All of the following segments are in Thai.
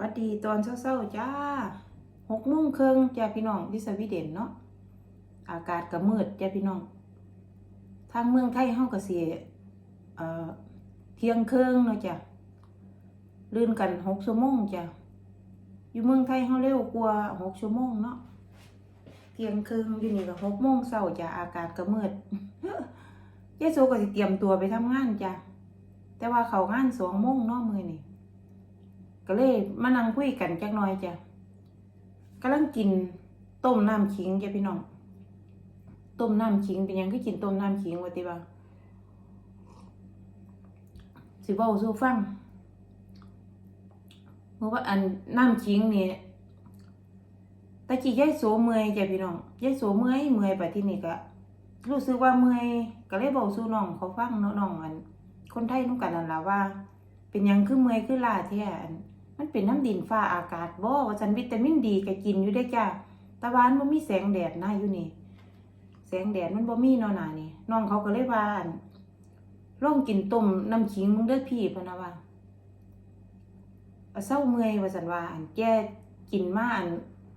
วัดดีตอนเช้าๆจ้าหกโมงครึ่งจ้าพี่น้องที่สวีเดนเนาะอากาศก็มืดจ้าพี่น้อง ทางเมืองไทยเฮาก็สิเอ่อเที่ยงครึ่งเนาะจ้ะลื่นกันหกชั่วโมงจ้ะอยู่เมืองไทยเฮาเร็วกว่าหกชั่วโมงเนาะเที่ยงครึ่งอยู่นี่ก็หกโมงเช้าจ้ะอากาศก็มืดยายโซก็สิเตรียมตัวไปทำงานจ้ะแต่ว่าเขางานสองโมงเนาะมือนี้ ก็เลยมานั่งคุยกันจักหน่อยจ้ะกำลังกินต้มน้ำขิงจ้ะพี่น้องต้มน้ำขิงเป็นยังก็กินต้มน้ำขิงว่าติว่าสิเว้าสู่ฟังเพราะว่าอันน้ำขิงนี่ตะกี้ยายโสเมื่อยจ้ะพี่น้องยายโสเมื่อยเมื่อยไปที่นี่ก็รู้สึกว่าเมื่อยก็เลยเว้าสู่น้องเขาฟังเนาะน้องอัน คนไทยนุ่งกันนั่นละว่า เป็นยังคือเมื่อยคือลาแท้อัน มันเป็นน้ำดินฟ้าอากาศบ่ว่าฉันวิตามินดีก็กินอยู่ได้จ้าตะวันบ่มีแสงแดดนะอยู่นี่ แสงแดดมันบ่มีนาะหนานี่น้องเขาก็เลยว่าอั่องกินต้มน้ำขิงมึงเด้อพี่พนะว่าเอาเศร้าเมื่อยว่าซั่นว่าอันแกกินมาอัน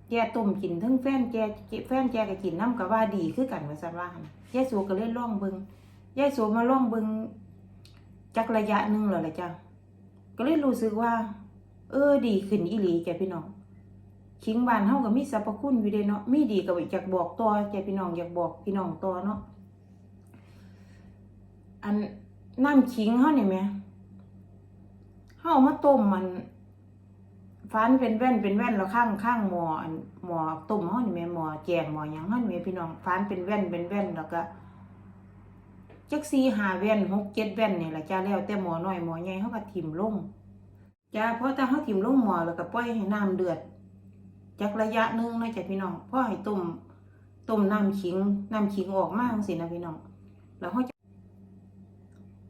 แกต้มกินทั้งแฟนแกแฟนแกก็กินน้ำก็ว่าดีคือกันว่าซั่นว่าหั่นยายสูก็เลยลองเบิ่งยายสูมาลองเบิงจักระยะหนึงแล้วล่ะจ้ะก็เลยรู้สึกว่า เออดีขึ้นอีหลีแกพี่น้องขิงบานเฮาก็มีสรรพคุณอยู่เด้เนาะมีดีก็อยากบอกต่อแกพี่น้องอยากบอกพี่น้องต่อเนาะอันน้ำขิงเฮานี่แหมเฮาเอามาต้มมันฟันเป็นแว่นเป็นแว่นแล้วข้างข้างหม้อหม้อต้มเฮานี่แหมหม้อแกงหม้อหยังเฮานี่แหมพี่น้องฟันเป็นแว่นเป็นแว่นแล้วก็จัก4 5แว่น6 7แว่นนี่แหละจ้าแล้วแต่หม้อน้อยหม้อใหญ่เฮาก็ถิ่มลง จ้าเพราะถ้าเขาถิ่มลงหมอแล้วก็ปล่อยให้น้ำเดือดจากระยะหนึงนะจ้ะพี่น้องพอให้ต้มต้มน้ำขิงน้ำขิงออกมาจังซี่นะพี่น้องแล้วเขาจะ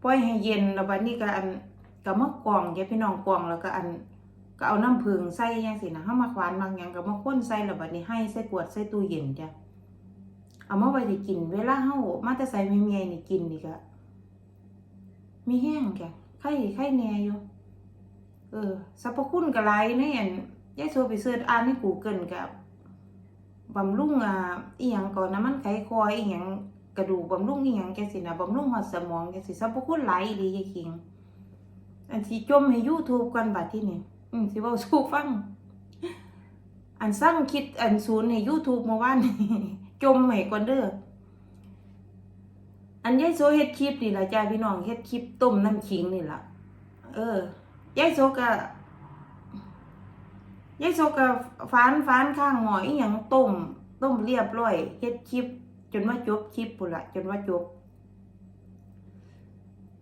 ปล่อยให้เย็นแล้วบัดนี้ก็อันก็มากรองจ้ะพี่น้องกรองแล้วก็อันก็เอาน้ำผึ้งใส่จังซี่นะเฮามาควานบางหยังก็มาข้นใส่แล้วบัดนี้ให้ใส่ขวดใส่ตู้เย็นจ้ะเอามาไว้สิกิน เวลาเฮามาแต่ใส่เมียๆนี่กินนี่ก็มีแห้งจ้ะไข่ไข่แน่อยู่ เออสรรพคุณก็หลายในอันยายโซไปเสิร์ชอ่านใน Google กับบำรุงอ่าอีหยังก่อนน้ำมันไขคออีหยังกระดูกบำรุงอีหยังจังซี่นะบำรุงฮอดสมองจังซี่สรรพคุณหลายอีหลียายคิง อันที่จมให้ YouTube กันบัดที่นี่อืมสิเว้าสู่ฟัง อันสร้างคิดอันศูนย์ให้ YouTube เมื่อวานจมให้ก่อนเด้ออันยายโซเฮ็ดคลิปนี่ล่ะจ้าพี่น้องเฮ็ดคลิปต้มน้ำขิงนี่ล่ะเออ ยายโซก็ยายโซก็ฟานฟานข้างหมออีหยังต้มต้มเรียบร้อยเฮ็ดคลิป จนว่าจบคลิปพุ่นละจนว่าจบ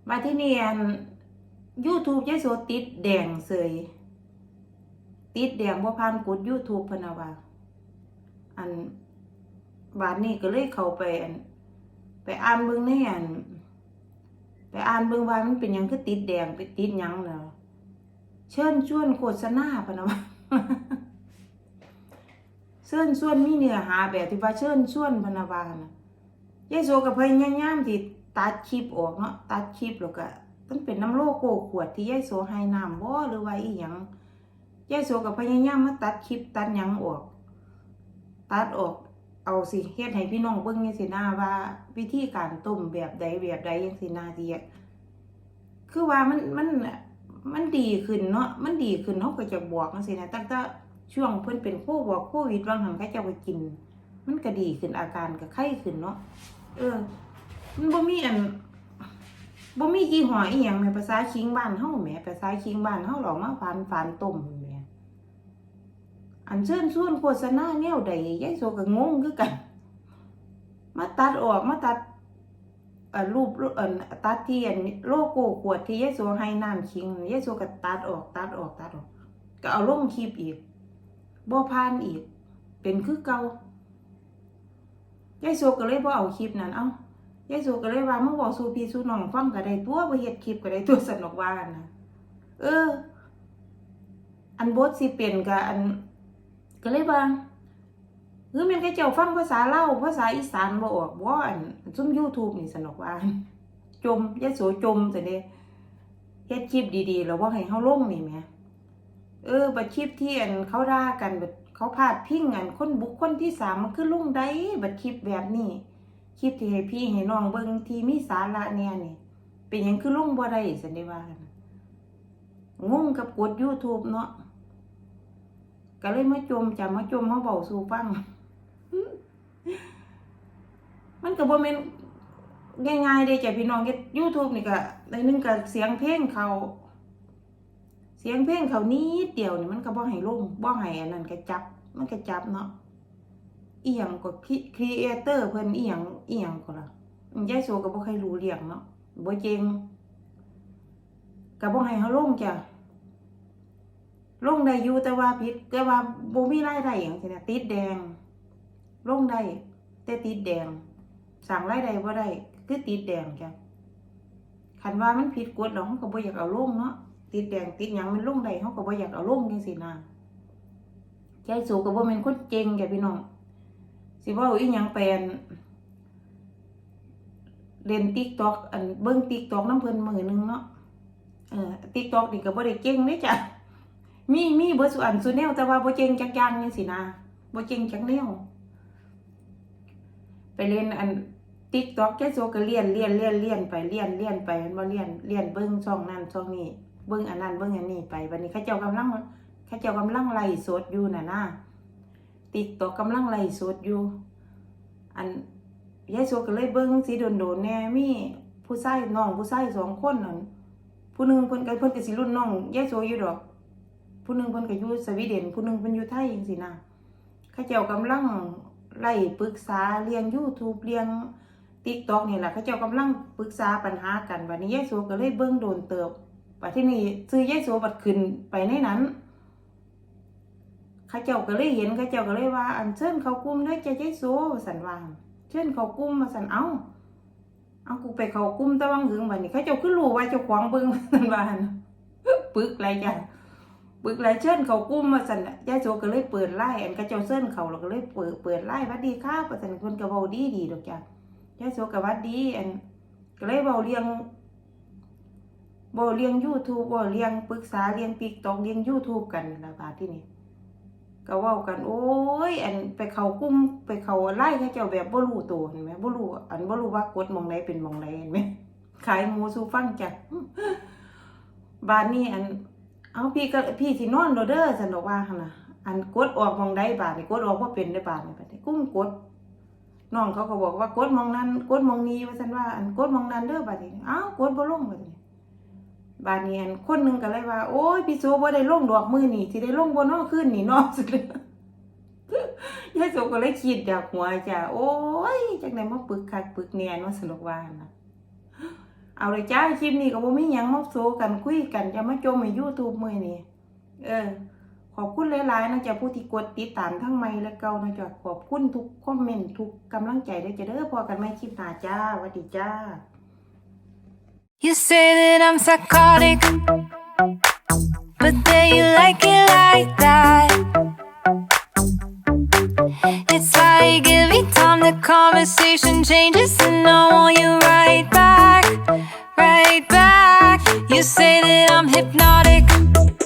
มาที่นี่อัน YouTube ยายโซติดแดงเสยติดแดงบ่ผ่านกด YouTube พนะว่าอันบาดนี้ก็เลยเข้าไปอัน ไปอ่านเบิ่งในอัน ไปอ่านเบิ่งว่ามันเป็นหยังคือติดแดงไปติดหยังเนาะ เชิญชวนโฆษณาพะนะว่าเชิญชวนมีเนื้อหาแบบที่ว่าเชิญชวนพนะว่านะยายโซก็พยายามที่ตัดคลิปออกเนาะตัดคลิปแล้วก็มันเป็นน้ำโลโก้ขวดที่ยายโซให้น้ำบ่หรือว่าอีหยังยายโซก็พยายามมาตัดคลิปตัดหยังออก ตัดออกเอาสิเฮ็ดให้พี่น้องเบิ่งจังซี่นะว่า วิธีการต้มแบบใดแบบใดจังซี่นะที่คือว่ามันมัน มันดีขึ้นเนาะมันดีขึ้นเฮาก็จะบอกจังซี่นะตั้งแต่ช่วงเพิ่นเป็นโควิดโควิดวางหันเขาเจ้าไปกิน มันก็ดีขึ้นอาการก็ไข้ขึ้นเนาะเออ มันบ่มีอันบ่มียี่ห้ออีหยังแม่ภาษาคิงบ้านเฮาแหมภาษาคิงบ้านเฮาหรอกมาฝานฝานต้มแหมอันเชิญชวนโฆษณาแนวใดยายโซก็งงคือกัน มาตัดออกมาตัด รูปเออตัดที่อันโลโก้ขวดที่ยายโซให้น้ำคิงยายโซก็ตัดออกตัดออกตัดออก ก็เอาลงคลิปอีกบ่ผ่านอีก เป็นคือเก่ายายโซก็เลยบ่เอาคลิปนั้น เอ้ายายโซก็เลยว่ามึงบอกสู่พี่สู่น้องฟังก็ได้ตัวบ่เฮ็ดคลิปก็ได้ตัวสนุกว่ากันนะเออ อันบทสิเป็นก็อันก็เลยว่า หรือม่นเขาเจ้าฟังภาษาเล่าภาษาอีสานบ่ออกบ่อันซุม YouTube นี่สนุกว่าจมยายโสจมซะเด้เฮ็ดคลิปดีๆแล้วบ่ให้เฮาลงนี่แหมเออบัดคลิปที่อันเขาด่ากันบัดเขาพาดพิงอันคนบุคคลที่สามมันคือลุงได้บัดคลิปแบบนี้คลิปที่ให้พี่ให้น้องเบิ่งที่มีสาระเนี่ยนี่เป็นหยังคือลุงบ่ได้สันได้ว่ากันงงกับกด YouTube เนาะก็เลยมาจมจำมาจมมาเบาสู่ฟัง มันก็บ่แม่นง่ายๆเด้จ้ะพี่น้องเฮ็ด YouTube นี่ก็ในนึงก็เสียงเพลงเขาเสียงเพลงเขานิดเดียวนี่มันก็บ่ให้ลงบ่ให้อันนั้นก็จับ มันก็จับเนาะเอียงก็ครีเอเตอร์เพิ่นอียังอียงก็ล่ะยายโซก็บ่ค่อยรู้เรื่องเนาะบ่เจงก็บ่ให้เฮาลงจ้ะลงได้อยู่แต่ว่าผิดแต่ว่าบ่มีรายได้หยังซี่นะติดแดง ลงได้แต่ติดแดงสั่งรายได้บ่ได้คือติดแดงจ้ะคันว่ามันผิดกฎแล้วเฮาก็บ่อยากเอาลงเนาะติดแดงติดหยังมันลงได้เขาก็บ่อยากเอาลงจังซี่นะใจสูก็บ่แม่นคนเก่งแกพี่น้องสิเว้าอีหยังแปลนเล่น TikTok อันเบิ่ง TikTok นำเพลินมือหนึงเนาะเออ TikTok นี่ก็บ่ได้เก่งเด้จ้ะมีมีเบิดสุอันสุแนวแต่ว่าบ่เก่งจักอย่างจังซี่นะบ่เก่งจักแนว ไปเล่นอัน TikTok แกโซก็เลี่ยนเลี่ยนเลี่ยนเลี่ยนไปเลี่ยนเลี่ยนไปมันบ่เลี่ยนเลี่ยนเบิ่งช่องนั้นช่องนี้เบิ่งอันนั้นเบิ่งอันนี้ไปวันนี้ข้าเจ้ากำลังข้าเจ้ากำลังไล่สดอยู่น่ะนะติดต่อกำลังไล่สดอยู่ อันยายโซก็เลยเบิ่งสิโดนๆแน่มีผู้ชายน้องผู้ชายสองคนนั่นผู้หนึ่งเพิ่นก็เพิ่นก็สิรุ่นน้องยายโซอยู่ดอก ผู้หนึ่งเพิ่นก็อยู่สวีเดนผู้หนึ่งเพิ่นอยู่ไทยจังซี่นะข้าเจ้ากำลัง ไล่ปรึกษาเรียน YouTube เรียน TikTok นี่แหละเขาเจ้ากำลังปรึกษาปัญหากันวันนี้ยายโซก็เลยเบิ่งโดนเติบปัจที่นี่ซื้อยายโสบัดขึ้นไปในนั้นเข้าเจ้าก็เลยเห็นเข้าเจ้าก็เลยว่า อันเชิญเขากุ้มได้อจะยายโสสันวางเชิญเขากุ้มมาสันเอาเอากูไปเขากุ้มตะวังหึงบัดนี้เขาเจ้าคือรู้ว่าเจ้าของเบิ่งสันวานปึกไรจ้ะ ปึกไรเชิญเขากุ้มมาสันน่ะยายโสก็เลยเปิดไล่อันเขาเจ้าเชิญเขาเราก็เลยเปิดเปิดไล่วัดดีค่ะประสันคนก็เว้าดีดีดอกจ้ะยายโสก็วัดดีอันก็เลยเว้าเรียงบ่เลียง YouTube บ่เลียงปรึกษาเลียง TikTok เลียง YouTube กันนะบาดที่นี่ก็ว้ากัน โอ้ย อันไปเขากลุ่มไปเขาไลน์เขาเจ้าแบบบ่รู้ตัวเห็นไหมบ่รู้อันบ่รู้ว่ากดมองใดเป็นมองใดเห็นไหมขายหมูสูฟังจ้ะบาดนี้อัน เอาพี่ก็พี่สินอนโดเด้อซั่นดอกว่าหั่นน่ะอันกดออกมองใดบาดนี่กดออกบ่เป็นได้บาดนี่บาดนี้กุ้มกดน้องเขาก็บอกว่ากดมองนั้นกดมองนี้ว่าซั่นว่าอันกดมองนั้นเด้อบาดนี้อ้าวกดบ่ลงบาดนี้บานเนียนคนหนึ่งก็เลยว่า โอ้ยพี่โซบ่ได้ลงดอกมือนี่สิได้ลงบ่เนอขึ้นนี่เนอสุดเลยยายโซก็เลยคิดจากหัวจ้ะโอ้ยจังไดมาปึกคักปึกแหนว่าสนุกว่านะ เอาเลยจ้าคลิปนี้ก็บ่มีหยังมาโซกันคุยกันจะมาจมใน YouTube มื้อนี้เออ ขอบคุณหลายๆนะจ๊ะผู้ที่กดติดตามทั้งใหม่และเก่านะจ๊ะขอบคุณทุกคอมเมนต์ทุกกำลังใจด้วยจ้ะเด้อพอกันใหม่คลิปหน้าจ้าสวัสดีจ้า You say that I'm psychotic, but then you like it like that. It's like every time the conversation changes, and I want you right back, right back. You say that I'm hypnotic.